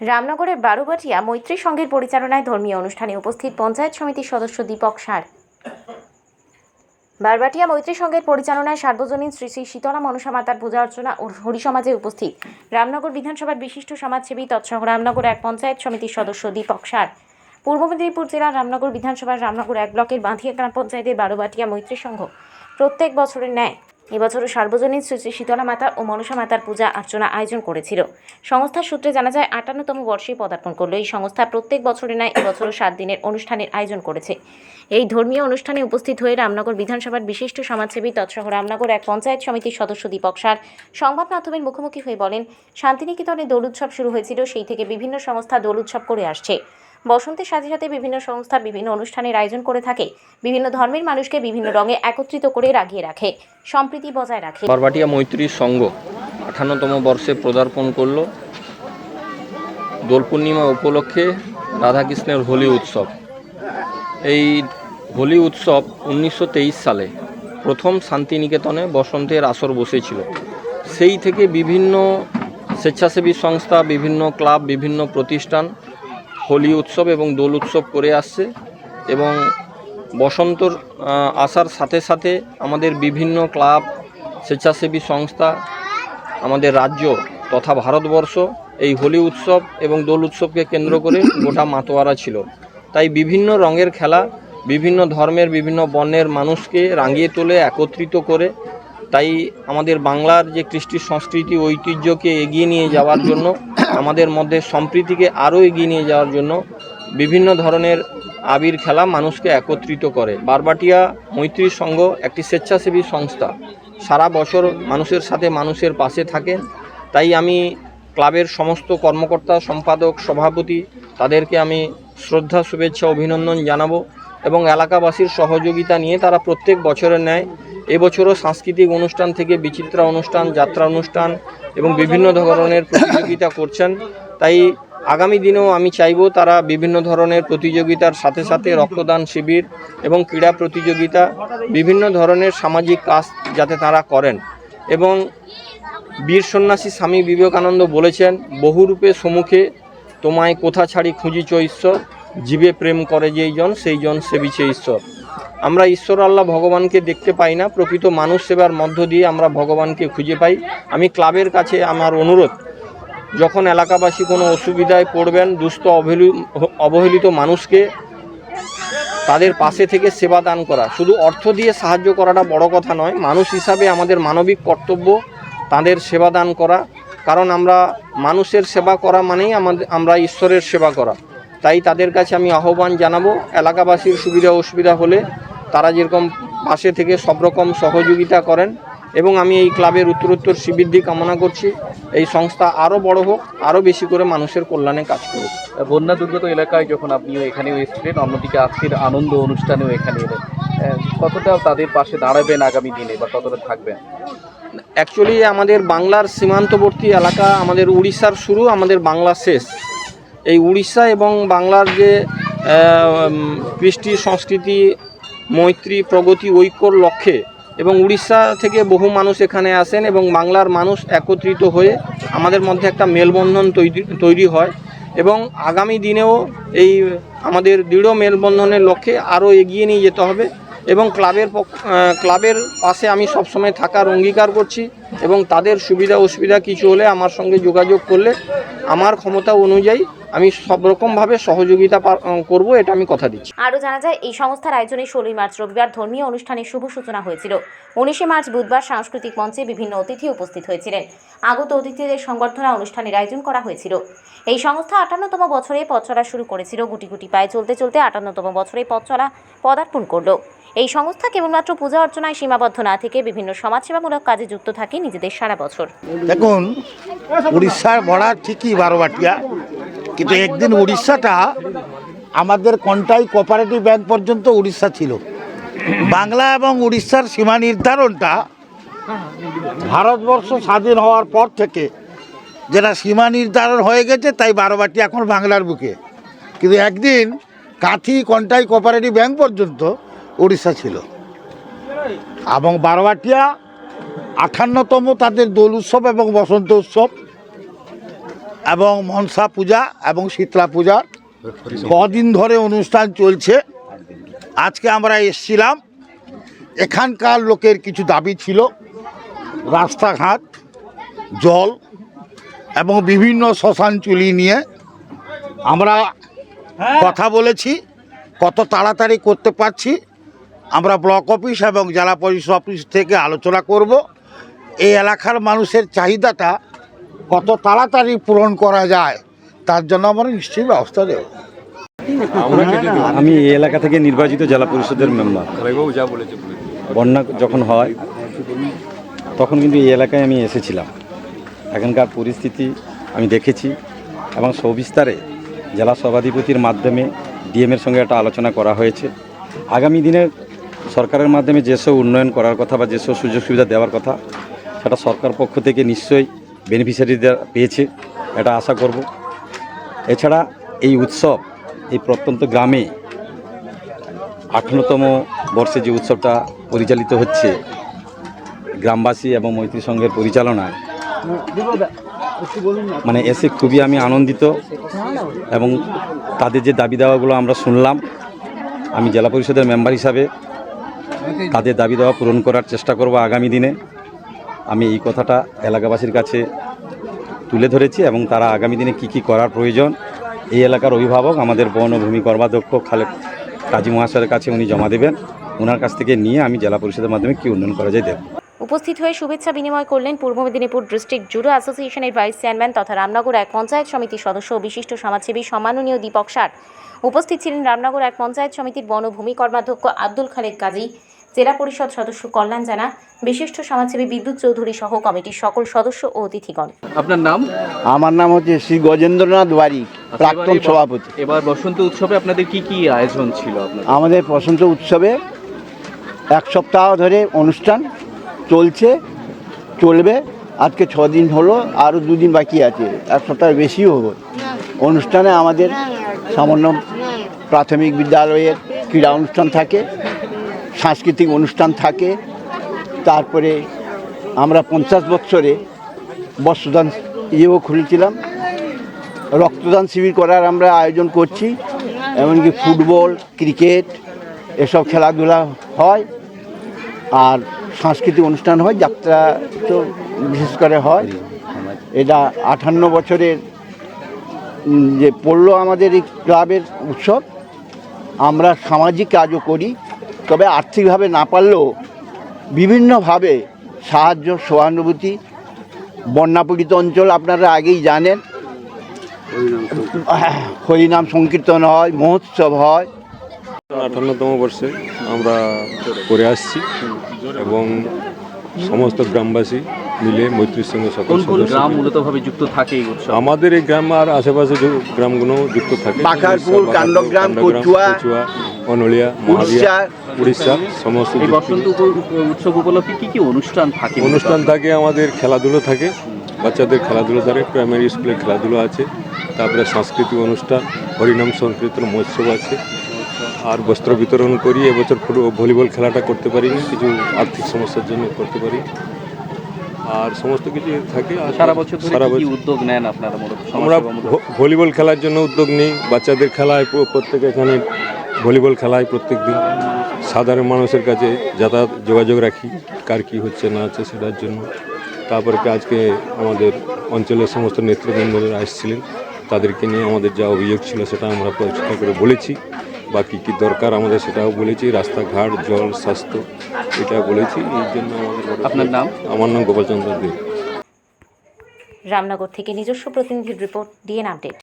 রামনগরের বারুবাটিয়া মৈত্রী সংঘের পরিচালনায় ধর্মীয় অনুষ্ঠানে উপস্থিত পঞ্চায়েত সমিতির সদস্য দীপক সার। বারবাটিয়া মৈত্রী সংঘের পরিচালনায় সার্বজনীন শ্রী শ্রী শীতলা মনসা মাতার পূজা অর্চনা ও হরিসমাজে উপস্থিত রামনগর বিধানসভার বিশিষ্ট সমাজসেবী তৎসহ রামনগর এক পঞ্চায়েত সমিতির সদস্য দীপক সার। পূর্ব মেদিনীপুর জেলার রামনগর বিধানসভার রামনগর এক ব্লকের বাঁধিয়া গ্রাম পঞ্চায়েতের বারোবাটিয়া মৈত্রী সংঘ প্রত্যেক বছরের ন্যায় এবছরও সার্বজনীন শ্রী শীতলা মাতা ও মনসা মাতার পূজা অর্চনা আয়োজন করেছিল। সংস্থার সূত্রে জানা যায়, আটান্নতম বর্ষে পদার্পণ করল। এই সংস্থা প্রত্যেক বছরে ন্যায় এবছরও সাত দিনের অনুষ্ঠানের আয়োজন করেছে। এই ধর্মীয় অনুষ্ঠানে উপস্থিত হয়ে রামনগর বিধানসভার বিশিষ্ট সমাজসেবী তৎসহ রামনগর এক পঞ্চায়েত সমিতির সদস্য দীপক সার সংবাদ মাধ্যমের মুখোমুখি হয়ে বলেন, শান্তিনিকেতনে দোল উৎসব শুরু হয়েছিল, সেই থেকে বিভিন্ন সংস্থা দোল উৎসব করে আসছে। বসন্তের সাথে সাথে বিভিন্ন সংস্থা, বিভিন্ন অনুষ্ঠানের আয়োজন করে থাকে। বিভিন্ন ধর্মের মানুষকে বিভিন্ন রঙে একত্রিত করে রাগিয়ে রাখে, সম্প্রীতি বজায় রাখে। বারবাটিয়া মৈত্রী সংঘ আঠান্নতম বর্ষে পদার্পণ করল। দোল পূর্ণিমা উপলক্ষে রাধাকৃষ্ণের হোলি উৎসব। এই হোলি উৎসব উনিশশো তেইশ সালে প্রথম শান্তিনিকেতনে বসন্তের আসর বসেছিল। সেই থেকে বিভিন্ন স্বেচ্ছাসেবী সংস্থা, বিভিন্ন ক্লাব, বিভিন্ন প্রতিষ্ঠান হোলি উৎসব এবং দোল উৎসব করে আসছে এবং বসন্তর আসার সাথে সাথে আমাদের বিভিন্ন ক্লাব, স্বেচ্ছাসেবী সংস্থা, আমাদের রাজ্য তথা ভারতবর্ষ এই হোলি উৎসব এবং দোল উৎসবকে কেন্দ্র করে গোটা মাতোয়ারা ছিল। তাই বিভিন্ন রঙের খেলা, বিভিন্ন ধর্মের, বিভিন্ন বর্ণের মানুষকে রাঙিয়ে তোলে একত্রিত করে তাই আমাদের বাংলার যে কৃষ্টি সংস্কৃতি, ঐতিহ্যকে এগিয়ে নিয়ে যাওয়ার জন্য আমাদের মধ্যে সম্প্রীতিকে আরও এগিয়ে নিয়ে যাওয়ার জন্য বিভিন্ন ধরনের আবির খেলা মানুষকে একত্রিত করে। বারবাটিয়া মৈত্রী সংঘ একটি স্বেচ্ছাসেবী সংস্থা। সারা বছর মানুষের সাথে মানুষের পাশে থাকেন। তাই আমি ক্লাবের সমস্ত কর্মকর্তা, সম্পাদক, সভাপতি, তাদেরকে আমি শ্রদ্ধা, শুভেচ্ছা, অভিনন্দন জানাব এবং এলাকাবাসীর সহযোগিতা নিয়ে তারা প্রত্যেক বছরের ন্যায় এবছরও সাংস্কৃতিক অনুষ্ঠান থেকে বিচিত্রা অনুষ্ঠান, যাত্রা অনুষ্ঠান এবং বিভিন্ন ধরনের প্রতিযোগিতা করছেন। তাই আগামী দিনেও আমি চাইব তারা বিভিন্ন ধরনের প্রতিযোগিতার সাথে সাথে রক্তদান শিবির এবং ক্রীড়া প্রতিযোগিতা, বিভিন্ন ধরনের সামাজিক কাজ যাতে তারা করেন। এবং বীর সন্ন্যাসী স্বামী বিবেকানন্দ বলেছেন বহুরূপে সম্মুখে তোমায় কোথা ছাড়ি খুঁজিছ ঈশ্বর? জীবে প্রেম করে যেই জন, সেই জন সেবিছে ঈশ্বর। আমরা ঈশ্বর আল্লাহ ভগবানকে দেখতে পাই না, প্রকৃত মানুষ সেবার মধ্য দিয়ে আমরা ভগবানকে খুঁজে পাই। আমি ক্লাবের কাছে আমার অনুরোধ, যখন এলাকাবাসী কোনো অসুবিধায় পড়বেন, দুস্থ অবহেলি, অবহেলিত মানুষকে তাদের পাশে থেকে সেবা দান করা। শুধু অর্থ দিয়ে সাহায্য করাটা বড় কথা নয়, মানুষ হিসাবে আমাদের মানবিক কর্তব্য তাদের সেবা দান করা। কারণ আমরা মানুষের সেবা করা মানেই আমাদের আমরা ঈশ্বরের সেবা করা। তাই তাদের কাছে আমি আহ্বান জানাব এলাকাবাসীর সুবিধা অসুবিধা হলে তারা যেরকম পাশে থেকে সব রকম সহযোগিতা করেন এবং আমি এই ক্লাবের উত্তরোত্তর শ্রীবৃদ্ধি কামনা করছি। এই সংস্থা আরও বড় হোক আরও বেশি করে মানুষের কল্যাণে কাজ করুক। বন্যা দুর্গত এলাকায় যখন আপনিও এখানেও এসেছিলেন অন্যদিকে আজকের আনন্দ অনুষ্ঠানেও এখানে এলেন। কতটা তাদের পাশে দাঁড়াবেন আগামী দিনে বা কতটা থাকবেন? অ্যাকচুয়ালি আমাদের বাংলার সীমান্তবর্তী এলাকা আমাদের উড়িষ্যার শুরু আমাদের বাংলা শেষ। এই উড়িষ্যা এবং বাংলার যে কৃষ্টি সংস্কৃতি, মৈত্রী, প্রগতি, ঐক্যর লক্ষ্যে এবং উড়িষ্যা থেকে বহু মানুষ এখানে আসেন এবং বাংলার মানুষ একত্রিত হয়ে আমাদের মধ্যে একটা মেলবন্ধন তৈরি তৈরি হয় এবং আগামী দিনেও এই আমাদের দৃঢ় মেলবন্ধনের লক্ষ্যে আরও এগিয়ে নিয়ে যেতে হবে। এবং ক্লাবের ক্লাবের পাশে আমি সবসময় থাকার অঙ্গীকার করছি এবং তাদের সুবিধা অসুবিধা কিছু হলে আমার সঙ্গে যোগাযোগ করলে আমার ক্ষমতা অনুযায়ী আমি সব রকমভাবে সহযোগিতা করব, এটা আমি কথা দিচ্ছি। আরও জানা যায়, এই সংস্থার আয়োজনে ষোলোই মার্চ রবিবার ধর্মীয় অনুষ্ঠানের শুভ সূচনা হয়েছিল। উনিশে মার্চ বুধবার সাংস্কৃতিক মঞ্চে বিভিন্ন অতিথি উপস্থিত হয়েছিলেন। আগত অতিথিদের সংবর্ধনা অনুষ্ঠানের আয়োজন করা হয়েছিল। এই সংস্থা আটান্নতম বছরে পথ চলা শুরু করেছিল। গুটি গুটি পায়ে চলতে চলতে আটান্নতম বছরে পথ চলা পদার্পণ করল। এই সংস্থা কেবলমাত্র পূজা অর্চনায় সীমাবদ্ধ না থেকে বিভিন্ন সমাজসেবামূলক কাজে যুক্ত থাকে নিজেদের সারা বছর। দেখুন, উড়িষ্যার বর্ডার ঠিকই বারোবাটিয়া, কিন্তু একদিন উড়িষ্যাটা আমাদের কন্টাই কোঅপারেটিভ ব্যাংক পর্যন্ত উড়িষ্যা ছিল। বাংলা এবং উড়িষ্যার সীমা নির্ধারণটা ভারতবর্ষ স্বাধীন হওয়ার পর থেকে যেটা সীমা নির্ধারণ হয়ে গেছে, তাই বারোবাটি এখন বাংলার বুকে। কিন্তু একদিন কাঁথি কন্টাই কোপারেটিভ ব্যাংক পর্যন্ত উড়িষ্যা ছিল। এবং বারোবাটিয়া আঠান্নতম তাদের দোল উৎসব এবং বসন্ত উৎসব এবং মনসা পূজা এবং শীতলা পূজা। কদিন ধরে অনুষ্ঠান চলছে। আজকে আমরা এসছিলাম। এখানকার লোকের কিছু দাবি ছিল। রাস্তাঘাট জল এবং বিভিন্ন শ্মশান চুলি নিয়ে আমরা কথা বলেছি। কত তাড়াতাড়ি করতে পারছি। আমরা ব্লক অফিস এবং জেলা পরিষদ অফিস থেকে আলোচনা করব। এই এলাকার মানুষের চাহিদাটা কত তাড়াতাড়ি পূরণ করা যায় তার জন্য আমরা নিশ্চয়ই ব্যবস্থা দেব আমি এই এলাকা থেকে নির্বাচিত জেলা পরিষদের মেম্বার। বন্যা যখন হয় তখন কিন্তু এই এলাকায় আমি এসেছিলাম। এখানকার পরিস্থিতি আমি দেখেছি এবং সবিস্তারে জেলা সভাধিপতির মাধ্যমে ডিএমের সঙ্গে একটা আলোচনা করা হয়েছে। আগামী দিনে সরকারের মাধ্যমে যেসব উন্নয়ন করার কথা বা যেসব সুযোগ সুবিধা দেওয়ার কথা, সেটা সরকার পক্ষ থেকে নিশ্চয়ই বেনিফিশিয়ারিদের পেয়েছে, এটা আশা করব। এছাড়া এই উৎসব, এই প্রত্যন্ত গ্রামে আঠারোতম বর্ষে যে উৎসবটা পরিচালিত হচ্ছে, গ্রামবাসী এবং মৈত্রী সংঘের পরিচালনায় মানে এসে খুবই আমি আনন্দিত এবং তাদের যে দাবি দাওয়াগুলো আমরা শুনলাম, আমি জেলা পরিষদের মেম্বার হিসাবে তাদের দাবি দাওয়া পূরণ করার চেষ্টা করব আগামী দিনে। আমি এই কথাটা এলাকাবাসীর কাছে তুলে ধরেছি এবং তারা আগামী দিনে কি কি করার প্রয়োজন, এই এলাকার অভিভাবক, আমাদের বন ও ভূমি কর্মাধ্যক্ষ খালেদ কাজী মহাশয়ের কাছে উনি জমা দেবেন। ওনার কাছ থেকে নিয়ে আমি জেলা পরিষদের মাধ্যমে কি উন্নয়ন করা যায় দেখব উপস্থিত হয়ে শুভেচ্ছা বিনিময় করলেন পূর্ব মেদিনীপুর ডিস্ট্রিক্ট জুডো অ্যাসোসিয়েশনের ভাইস চেয়ারম্যান তথা রামনগর এক পঞ্চায়েত সমিতির সদস্য বিশিষ্ট সমাজসেবী সম্মাননীয় দীপক সার। উপস্থিত ছিলেন রামনগর এক পঞ্চায়েত সমিতির বন ও ভূমি কর্মাধ্যক্ষ আব্দুল খালেক কাজী। জেলা পরিষদ সদস্য কল্যাণ জানা বিশিষ্ট সমাজসেবী বিদ্যুৎ চৌধুরী সহ কমিটির সকল সদস্য ও অতিথিগণ। আপনার নাম? আমার নাম হচ্ছে শ্রী গজেন্দ্রনাথ বাড়ি প্রাক্তন এবার- সভাপতি। এবার বসন্ত উৎসবে আপনাদের কি কি আয়োজন ছিল আমাদের বসন্ত উৎসবে এক সপ্তাহ ধরে অনুষ্ঠান চলছে চলবে। আজকে ছ দিন হলো আরও দুদিন বাকি আছে। এক সপ্তাহ বেশিও হবে। অনুষ্ঠানে আমাদের সামান্য প্রাথমিক বিদ্যালয়ের ক্রীড়া অনুষ্ঠান থাকে। সাংস্কৃতিক অনুষ্ঠান থাকে। তারপরে আমরা পঞ্চাশ বৎসরে বস্ত্রদান ইয়েও খুলেছিলাম। রক্তদান শিবির করার আমরা আয়োজন করছি, এমনকি ফুটবল, ক্রিকেট এসব খেলাধুলা হয় আর সাংস্কৃতিক অনুষ্ঠান হয়, যাত্রা তো বিশেষ করে হয়। এটা আঠান্ন বছরের যে পড়ল আমাদের এই ক্লাবের উৎসব, আমরা সামাজিক কাজও করি। তবে আর্থিকভাবে না পারলেও বিভিন্নভাবে সাহায্য সহানুভূতি বন্যাপীড়িত অঞ্চল আপনারা আগেই জানেন। হরিনাম সংকীর্তন হয় মহোৎসব হয়। আটান্নতম বর্ষে আমরা করে আসছি এবং সমস্ত গ্রামবাসী মিলে মৈত্রীর সঙ্গে সকল গ্রাম মূলত ভাবে যুক্ত থাকে আমাদের এই গ্রাম আর আশেপাশে যে গ্রামগুলো যুক্ত থাকে। বাকারপুর, কান্ডগ্রাম, কচুয়া অনলিয়া উড়িষ্যা। উড়িষ্যা সমস্ত এই বসন্ত উৎসব উপলক্ষে কি কি অনুষ্ঠান থাকে? অনুষ্ঠান থাকে আমাদের খেলাধুলো থাকে। বাচ্চাদের খেলাধুলো থাকে প্রাইমারি স্কুলের খেলাধুলো আছে। তারপরে সাংস্কৃতিক অনুষ্ঠান হরিনাম সংকীর্তন মহোৎসব আছে। আর বস্ত্র বিতরণ করি এবছর ভলিবল খেলাটা করতে পারিনি কিছু আর্থিক সমস্যার জন্য করতে পারি। আর সমস্ত কিছু থাকে আর সারা বছর সারা বছর উদ্যোগ নেন আপনারা আমরা ভলিবল খেলার জন্য উদ্যোগ নিই বাচ্চাদের খেলায় প্র- প্রত্যেক এখানে ভলিবল খেলায় প্রত্যেক দিন। সাধারণ মানুষের কাছে যাতায়াত যোগাযোগ রাখি কার কী হচ্ছে না হচ্ছে সেটার জন্য। তারপরে আজকে আমাদের অঞ্চলের সমস্ত নেতৃবৃন্দরা আসছিলেন তাদেরকে নিয়ে আমাদের যা অভিযোগ ছিল সেটা আমরা পরিষ্কার করে বলেছি। বা কী কী দরকার আমাদের সেটাও বলেছি রাস্তাঘাট জল স্বাস্থ্য এটা বলেছি এই জন্য আমাদের আপনার নাম? আমার নাম গোপালচন্দ্র দেব রামনগর থেকে নিজস্ব প্রতিনিধির রিপোর্ট ডিএন আপডেট।